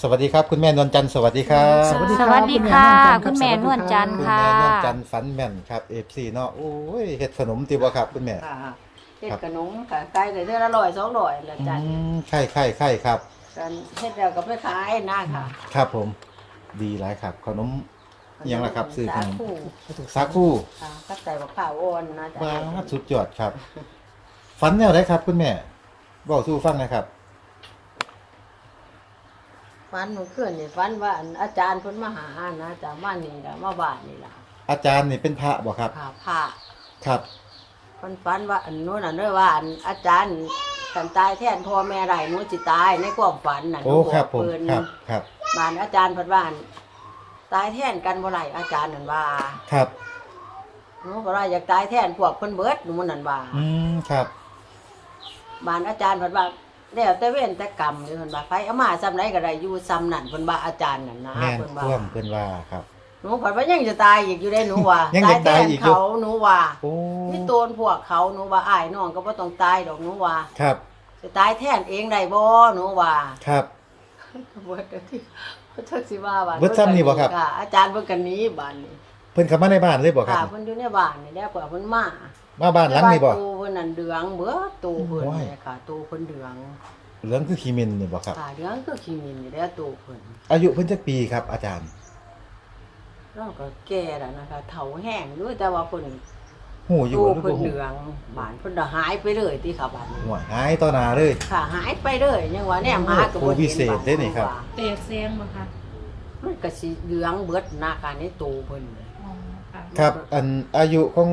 สวัสดีครับคุณแม่นวลจันทร์สวัสดีครับสวัสดี สวัสดีค่ะ คุณแม่นวลจันทร์ คุณค่ะ แม่นวลจันทร์ฝันแม่นครับเอฟซีเนาะโอ้ยเฮ็ดขนมติบ่ครับคุณแม่ค่ะเฮ็ดขนมค่ะขายได้เดือนละร้อยสองร้อยละจันอืมไข่ไข่ไข่ครับ กันเฮ็ดแล้วก็ไปขายหน้าค่ะครับผม ดีหลายครับขนมอิหยังล่ะครับซื้อขนม สาคูสาคูค่ะกับใส่บักข้าวอ่อนนะจ๊ะว้าสุดยอดครับฝันแนวไหนครับ คุณแม่บอกสู้ฟังหนะครับ ฟันเมื่อคืนนี่ฟันว่าอันอาจารย์เพิ่นมาหานะจ๊ะมานี่ล่ะมาบ้านนี่ล่ะอาจารย์นี่เป็นพระบ่ครับ ค่ะผ้าครับ เพิ่นฟันว่าอันนู้นน่ะเด้อว่าอันอาจารย์กันตายแทนพ่อแม่ไรหนูสิตายในความฝันน่ะโอ้หนูครับผม เพิ่นครับ ครับ บ้านอาจารย์เพิ่นว่าอันตายแทนกันบ่ไรอาจารย์นั่นว่าครับ หนูก็ว่าอยากตายแทนพวกเพิ่นเบิดหนูนั่นว่า อืม ครับบ้านอาจารย์เพิ่นว่า แล้วแต่เว้นแต่กรรมนี่เพิ่นว่าไผเอามาซ้ำไหนก็ได้อยู่ซ้ำนั่นเพิ่นว่าอาจารย์นั่นนะแม่นเพิ่นว่า ท่วมเพิ่นว่าครับ หนูเพิ่นว่ายังจะตายอีกอยู่ได้หนูว่า ยังจะตายอีกอยู่แทนเขาหนูว่าโอ้มีโตนพวกเขาหนูว่าอ้ายน้องก็บ่ต้องตายดอกหนูว่าครับจะตายแทนเองได้บ่หนูว่าครับเบิดเด้อที่เพิ่นสิว่าว่าเบิดซ้ำนี่บ่ครับค่ะอาจารย์เพิ่นก็หนีบ้านนี้เพิ่นเข้ามาในบ้านเลยบ่ครัค่ะบ เพิ่นอยู่ในบ้านนี่แหละเพิ่นเพิ่นมา มาบ้านหลังนี้บ่ตูเพิ่นนั่นเดืองเบิดตูเพิ่นโอ้ย เนี่ยค่ะตูเพิ่นเดืองเหลืองคือขีมินนี่บ่ครับ ค่ะเดืองคือขี้มินนี่แหละตูเพิ่นอายุเพิ่นจักปีครับอาจารย์เราก็แก่แล้วนะคะเฒ่าแห้งด้วยแต่ว่าเพิ่นหูอยู่ตูบ่หรือเพิ่บ่นหูเดืองบ้านเพิ่นก็หายไปเลยที่ค่ะบ้านนี้หัวหายต่อหน้าเลย ค่ะหายไปเลยยังว่าแนมหาก็บ่โอ้เห็นพิเศษเด้นี่ครับว่าเตกเสียงบ่คะมันก็สิเหลืองเบิดหน้าการในตูเพิ่น อ๋อค่ะ ครับ อันอายุของ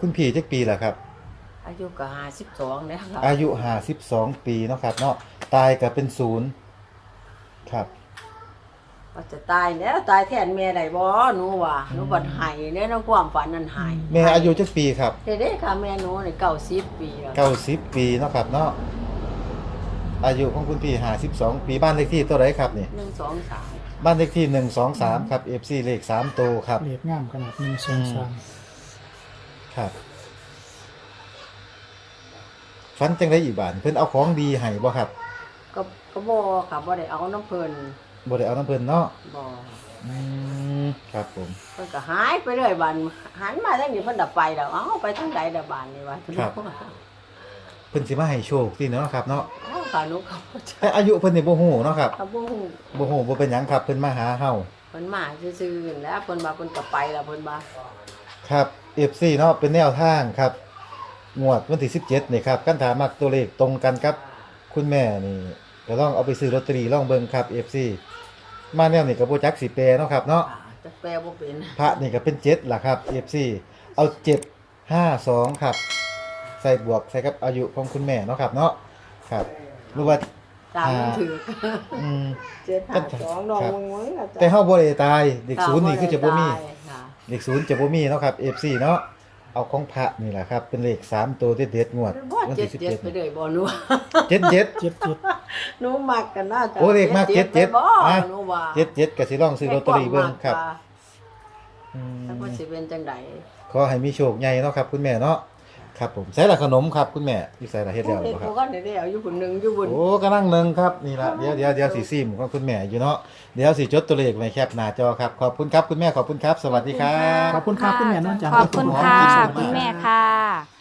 คุณพี่จักปีล่ะครับ อายุก็52แล้วค่ะอายุ52ปีเนาะครับเนาะตายก็เป็นศูนย์ครับ ว่าจะตายแล้วตายแทนแม่ได้บ่หนูว่าหนูบัดหายเนี่ยในความฝันนั้นหายแม่อายุจักปีครับเด้ๆค่ะแม่หนูนี่90ปีแล้ว90ปีเนาะครับเนาะอายุของคุณพี่52ปีบ้านเลขที่ตัวไหนครับนี่หนึ่งสองสามบ้านเลขที่123ครับ FC เลข3โตวครับ เรียบงามขนาดหนึ่งสองสาม ครับฟันจังได้อีกบานเพิ่นเอาของดีให้บ่ครับก็ก็บ่ค่ะบ่ได้เอาน้ำเพิ่นบ่ได้เอาน้ำเพิ่นเนาะบ่อืมครับผมเพิ่นก็หายไปเลยบัดหันมาทางนี้เพิ่นดับไปแล้วเอ้าไปทางใดดับบานนี่วะครับเพิ่นสิมาให้โชคที่เนาะครับเนาะเอ้าค่ะหนูก็บ่จักแต่อายุเพิ่นนี่บ่ฮู้เนาะครับก็บ่ฮู้บ่ฮู้บ่เป็นหยังครับเพิ่นมาหาเฮาเพิ่นมาซื่อๆนั่นแหล้วเพิ่นมาเพิ่นก็ไปแล้วเพิ่นมาครับ FC เนาะเป็นแนวทางครับงวดวันที่17นี่ครับคันถามักตัวเลขตรงกันกับ คุณแม่นี่ก็ลองเอาไปซื้อลอตเตอรี่ลองเบิ่งครับ FC มาแนวนี้ก็บ่จักสิแปลเนาะครับเนาะค่ะจะแปลบ่เป็นพระนี่ก็เป็นเจ็ดล่ะครับ FC เอาเจ็ดห้าสองครับ ใส่บวกใส่กับอายุของคุณแม่เนาะครับเนาะครับหรือว่า ตามมันถืออืม752น้องมึงมึงอะแต่เฮาบ่ได้ตายเด็กศูนย์นี่คือจะบ่มีค่ะ เด็กศูนย์จะบ่มีเนาะครับ FC เนาะเอาของพระนี่แหละครับ เป็นเลขสามตัวเด็ดๆงวดบ่วันเจ็ที่ดเจ็ดไปเลยบ่หนู17เจ็ดเจ็ด เจ็ดเจ็ดหนูมักกันน่าจะโอ้เลขมากเจ็ดเจ็ดไปบ่อะ หนูว่าเจ็ดเจ็ดก็สิลองซื้อลอตเตอรี่เบิ่งครับว่าอืถ้าว่ามสิเป็นจังไดขอให้มีโชคใหญ่เนาะครับ คุณแม่เนาะ ครับผมใส่ละขนมครับคุณแม่อยู่ใส่ละเฮ็ดแล้วหรือเฮ็ดเปล่าครับบ่กันได้แล้วอยู่คนหนึงอยู่บนโอ้กำลังหนึ่งครับนี่ละเดี๋ยวเดี๋ยวเดี๋ยวสีซิมของคุณแม่อยู่เนาะเดี๋ยวสีจดตัวเลขไว้แคปหน้าจอครับขอบคุณครับคุณแม่ขอบคุณครับ สวัสดีครับขอบคุณครับคุณแม่นวลจันทร์ ขอบคุณค่ะ คุณแม่ค่ะ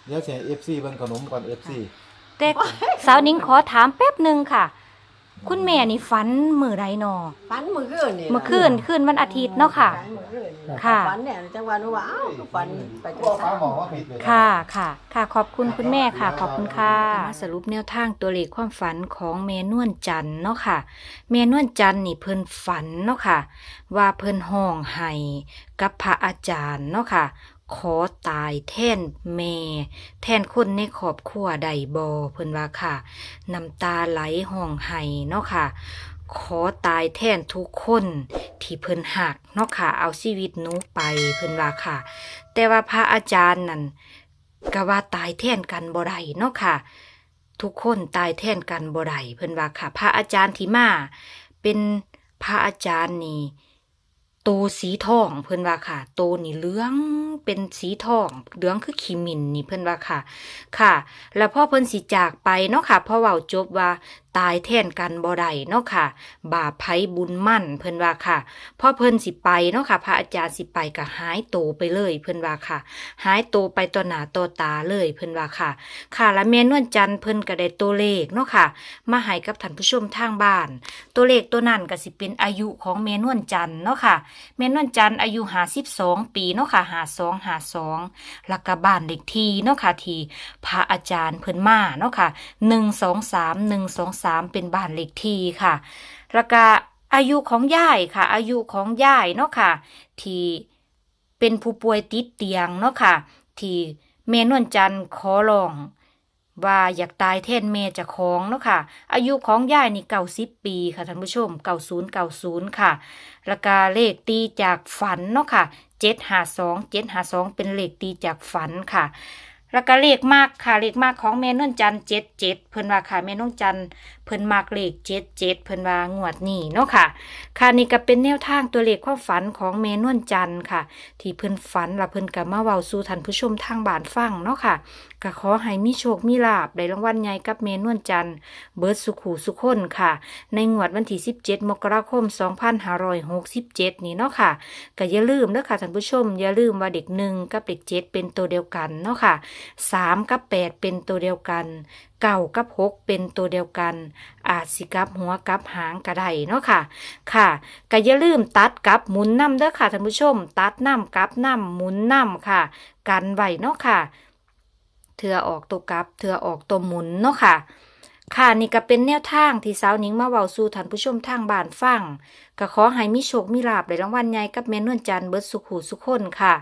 เดี๋ยวเสียเอฟซีเบิ่งขนมก่อนเอฟซี แต่สาวนิ้งขอถามแป๊บหนึ่งค่ะ คุณแม่นี่ฝันมือไรนอฝันมื้อคืนนี่เมื่อคืนคืนวันอาทิตย์เนาะค่ะ ฝันมื้อคืนนี่ค่ะ ฝันเนี่ยจังว่าหนูว่าอ้าวก็ฝันไปจังฟ้าซั่นหมอว่าผิดเลยค่ะค่ะ ค่ะ ขอบคุณคุณแม่ค่ะ ขอบคุณค่ะมาสรุปแนวทางตัวเลขความฝันของเมนวนจันทร์เนาะค่ะเมนวนจันทร์นี่เพิ่นฝันเนาะค่ะ ว่าเพิ่นห้องไห้กับพระอาจารย์เนาะค่ะ ขอตายแท่นแม่ แท่นคนในครอบครัวใดบอเพิ่นว่าค่ะน้ำตาไหลห้องไห้เนาะค่ะ ขอตายแท่นทุกคนที่เพิ่นหักเนาะค่ะ เอาชีวิตหนูไปเพิ่นว่าค่ะ แต่ว่าพระอาจารย์นั่นก็ว่าตายแท่นกันบ่ได้เนาะค่ะ ทุกคนตายแท่นกันบ่ได้เพิ่นว่าค่ะ พระอาจารย์ที่มาเป็นพระอาจารย์นี่ โตสีทองเพื่อนว่าค่ะโตนี่เหลืองเป็นสีทองเหลืองคือขีมินนี่เพื่อนว่าค่ะ ค่ะ แล้วพ่อเพื่อนสีจากไปเนาะค่ะพ่อเว่าจบว่า ตายแทนกันบ่ได้เนาะค่ะ บาปไผบุญมั่นเพิ่นว่าค่ะพอเพิ่นสิไปเนาะค่ะ พระอาจารย์สิไปก็หายโตไปเลยเพิ่นว่าค่ะ หายโตไปต่อหน้าต่อตาเลยเพิ่นว่าค่ะ ค่ะและแม่นวลจันทร์เพิ่นก็ได้ตัวเลขเนาะค่ะ มาให้กับท่านผู้ชมทางบ้าน ตัวเลขตัวนั้นก็สิเป็นอายุของแม่นวลจันทร์เนาะค่ะแม่นวลจันทร์อายุ52ปีเนาะค่ะ52 52แล้วก็บ้านเลขที่เนาะค่ะที่พระอาจารย์เพิ่นมาเนาะค่ะ123 123เป็นบ้านเลขที่ค่ะ แล้วก็อายุของยายค่ะ อายุของยายเนาะค่ะ ที่เป็นผู้ป่วยติดเตียงเนาะค่ะ ที่แม่นวลจันทร์ขอร้องว่าอยากตายแทนแม่เจะของเนาะค่ะ อายุของยายนี่เก้าสิบปีค่ะท่านผู้ชมเก้าศูนย์เก้าศูนย์ค่ะแล้วก็เลขตีจากฝันเนาะค่ะเจ็ดหาสองเจ็ดหาสองเป็นเลขตีจากฝันค่ะแล้วก็เลขมากค่ะเลขมากของแม่นวลจันทร์เจ็ดเจ็ดเพิ่นว่าค่ะแม่นวลจันทร์ เพิ่นมากเลขเจ็ดเจ็ดเพิ่นว่างวดนี้เนาะค่ะ ค่ะนี่ก็เป็นแนวทางตัวเลขความฝันของเมนวนจันทร์ค่ะ ที่เพิ่นฝันและเพิ่นก็มาเว้าสู่ท่านผู้ชมทางบ้านฟังเนาะค่ะก็ขอให้มีโชคมีลาบได้รางวัลใหญ่กับเมนวนจันทร์เบิร์ดสุขูสุขคนค่ะ ในงวดวันที่ 17 มกราคม 2567 นี้เนาะค่ะก็อย่าลืมเด้อค่ะท่านผู้ชม อย่าลืมว่าเด็กหนึ่งกับเด็กเจ็ดเป็นตัวเดียวกันเนาะค่ะสามกับแปดเป็นตัวเดียวกันเก่ากับหกเป็นตัวเดียวกัน อาจสิกับหัวกับหางกระไดเนาะค่ะ ค่ะก็อย่าลืมตัดกับหมุนน้ำเด้อค่ะท่านผู้ชม ตัดน้ำกับน้ำหมุนน้ำค่ะ กันไว้เนาะค่ะ เถื่อออกตัวกับเถื่อออกตัวหมุนเนาะค่ะ ค่ะนี่ก็เป็นแนวทางที่สาวหนิงมาเว้าสู่ท่านผู้ชมทางบ้านฟังก็ขอให้มีโชคมีลาบได้รางวัลใหญ่กับแม่นวลจันทร์เบิดสุขหูสุขคนค่ะ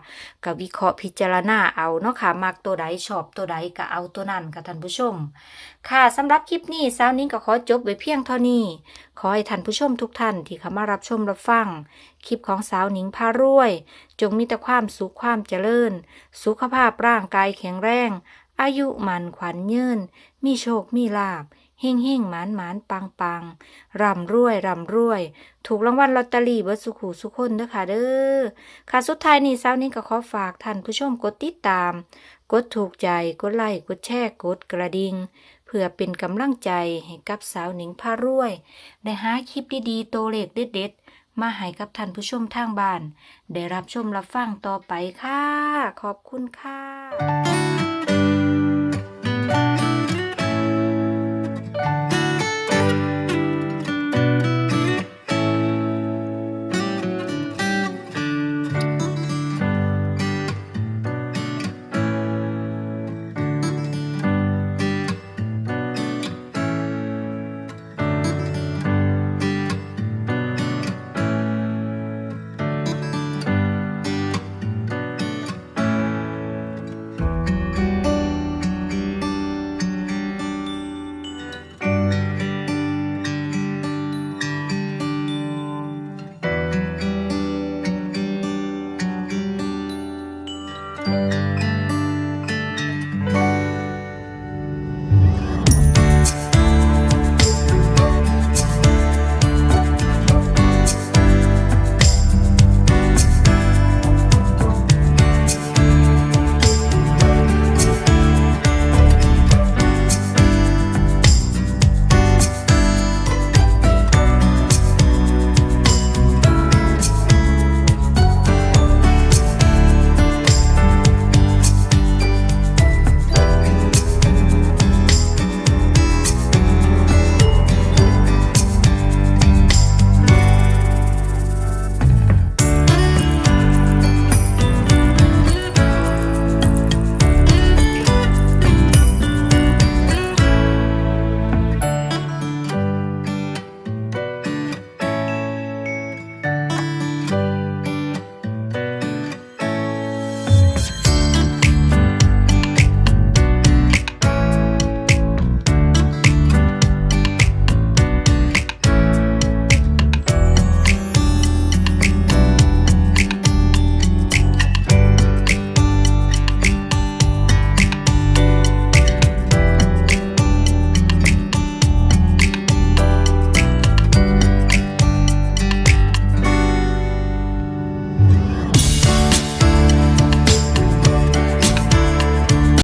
ก็วิเคราะห์พิจารณาเอาเนาะค่ะมักตัวใดชอบตัวใดก็เอาตัวนั้นค่ะท่านผู้ชม ค่ะสำหรับคลิปนี้สาวหนิงก็ขอจบไว้เพียงเท่านี้ ขอให้ท่านผู้ชมทุกท่านที่เข้ามารับชมรับฟังคลิปของสาวหนิงพารวย จงมีแต่ความสุขความเจริญ สุขภาพร่างกายแข็งแรง อายุมันขวัญยืนมีโชคมีลาบเฮ่งเฮ่งหมานหมานปังปังร่ำรวยร่ำรวย ถูกรางวัลลอตเตอรี่เบิดสุขูสุขคนเด้อค่ะเด้อค่ะสุดท้ายนี้สาวหนิงก็ขอฝากท่านผู้ชมกดติดตาม กดถูกใจกดไลค์กดแชร์กดกระดิ่งเพื่อเป็นกำลังใจให้กับสาวหนิงพารวย ได้หาคลิปดีๆโตเลขเด็ดๆมาให้กับท่านผู้ชมทางบ้าน ได้รับชมรับฟังต่อไปค่ะ ขอบคุณค่ะ